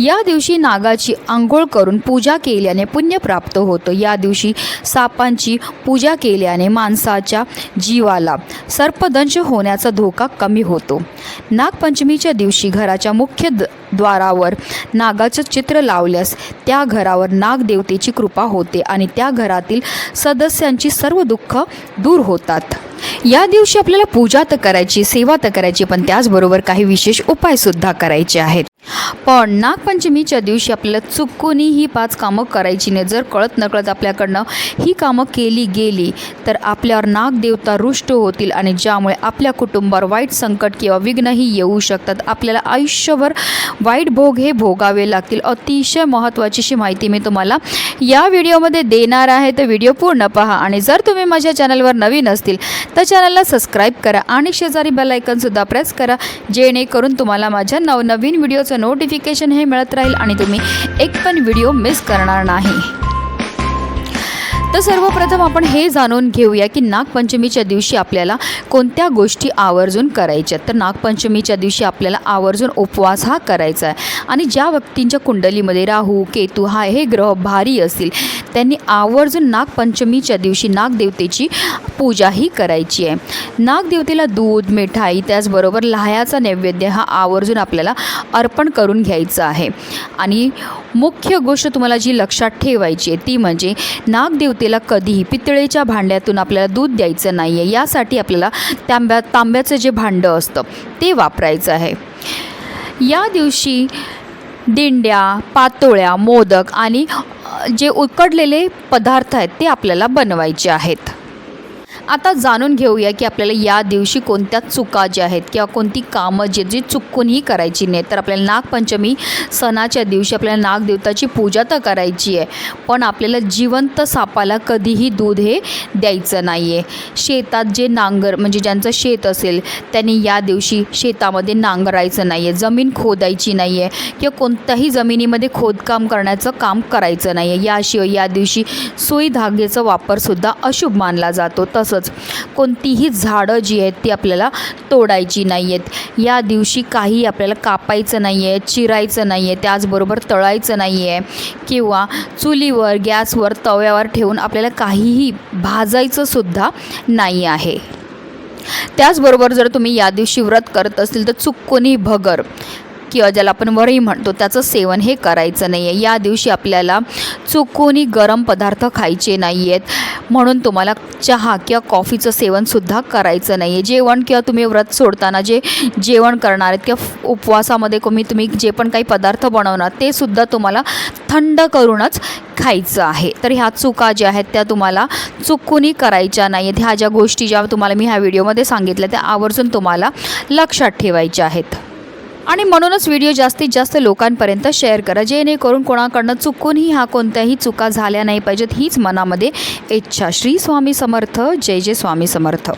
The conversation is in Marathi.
या दिवशी नागाची आंघोळ करून पूजा केल्याने पुण्य प्राप्त होतं. या दिवशी सापांची पूजा केल्याने माणसाच्या जीवाला सर्पदंश होण्याचा धोका कमी होतो. नागपंचमीच्या दिवशी घराच्या मुख्य द द्वारावर नागाचं चित्र लावल्यास त्या घरावर नागदेवतेची कृपा होते आणि त्या घरातील सदस्यांची सर्व दुःख दूर होतात. या दिवशी आपल्याला पूजा तर करायची सेवा तर करायची पण त्याचबरोबर काही विशेष उपायसुद्धा करायचे आहेत. पण नागपंचमीच्या दिवशी आपल्याला चुकूनही ही पाच कामं करायची नाही जर कळत नकळत आपल्याकडनं ही कामं केली गेली तर आपल्यावर नागदेवता रुष्ट होतील आणि ज्यामुळे आपल्या कुटुंबावर वाईट संकट किंवा विघ्नही येऊ शकतात. आपल्याला आयुष्यभर वाईट भोग हे भोगावे लागतील. अतिशय महत्त्वाची अशी माहिती मी तुम्हाला या व्हिडिओमध्ये देणार आहे. तर व्हिडिओ पूर्ण पहा आणि जर तुम्ही माझ्या चॅनलवर नवीन असतील तर चॅनलला सबस्क्राईब करा आणि शेजारी बेलायकनसुद्धा प्रेस करा जेणेकरून तुम्हाला माझ्या नवनवीन व्हिडिओचं नोटिफिकेशन हे मिळत राहील आणि तुम्ही एक पण व्हिडिओ मिस करणार नाही. तर सर्वप्रथम आपण हे जाणून घेऊया की नागपंचमीच्या दिवशी आपल्याला कोणत्या गोष्टी आवर्जून करायच्या तर नागपंचमीच्या दिवशी आपल्याला आवर्जून उपवास हा करायचा आहे. आणि ज्या व्यक्तींच्या कुंडलीमध्ये राहू केतू हा हे ग्रह भारी असतील त्यांनी आवर्जून नागपंचमीच्या दिवशी नागदेवतेची पूजाही करायची आहे. नागदेवतेला दूध मिठाई त्याचबरोबर लहायाचा नैवेद्य हा आवर्जून आपल्याला अर्पण करून घ्यायचा आहे. आणि मुख्य गोष्ट तुम्हाला जी लक्षात ठेवायची आहे ती म्हणजे नागदेवतेला कधीही पितळेच्या भांड्यातून आपल्याला दूध द्यायचं नाही आहे यासाठी आपल्याला तांब्या तांब्याचं जे भांडं असतं ते वापरायचं आहे. या दिवशी दिंड्या पातोळ्या मोदक आणि जे उकडलेले पदार्थ आहेत ते आपल्याला बनवायचे आहेत. आता जाणून घेऊया की आपल्याला या दिवशी कोणत्या चुका ज्या आहेत किंवा कोणती कामं जे जी चुकूनही करायची नाही तर आपल्याला नागपंचमी सणाच्या दिवशी आपल्याला नागदेवताची पूजा तर करायची आहे पण आपल्याला जिवंत सापाला कधीही दूध हे द्यायचं नाही आहे शेतात जे नांगर म्हणजे ज्यांचं शेत असेल त्यांनी या दिवशी शेतामध्ये नांगरायचं नाही आहे जमीन खोदायची नाही आहे किंवा कोणत्याही जमिनीमध्ये खोदकाम करण्याचं काम करायचं नाही आहे याशिवाय या दिवशी सुई धागेचा वापरसुद्धा अशुभ मानला जातो. तर तसंच कोणतीही झाडं जी आहेत ती आपल्याला तोडायची नाही आहेत या दिवशी काही आपल्याला कापायचं नाही आहे चिरायचं नाही आहे त्याचबरोबर तळायचं नाही आहे किंवा चुलीवर गॅसवर तव्यावर ठेवून आपल्याला काहीही भाजायचं सुद्धा नाही आहे. त्याचबरोबर जर तुम्ही या दिवशी व्रत करत असतील तर चुकूनही भगर. किंवा ज्याला आपण वरई म्हणतो त्याचं सेवन हे करायचं नाही आहे या दिवशी आपल्याला चुकूनही गरम पदार्थ खायचे नाही आहेत म्हणून तुम्हाला चहा किंवा कॉफीचं सेवनसुद्धा करायचं नाही आहे जेवण किंवा तुम्ही व्रत सोडताना जे जेवण करणार आहेत किंवा उपवासामध्ये तुम्ही तुम्ही जे पण काही पदार्थ बनवणार ते सुद्धा तुम्हाला थंड करूनच खायचं आहे. तर ह्या चुका ज्या आहेत त्या तुम्हाला चुकूनही करायच्या नाही आहेत ह्या ज्या गोष्टी ज्या तुम्हाला मी ह्या व्हिडिओमध्ये सांगितल्या त्या आवर्जून तुम्हाला लक्षात ठेवायच्या आहेत. आणि म्हणूनच व्हिडिओ जास्तीत जास्त लोकांपर्यंत शेअर करा. जेणेकरून कोणाकडनं चुकूनही हा कोणत्याही चुका झाल्या नाही पाहिजेत हीच मनामध्ये इच्छा. श्री स्वामी समर्थ. जय जय स्वामी समर्थ.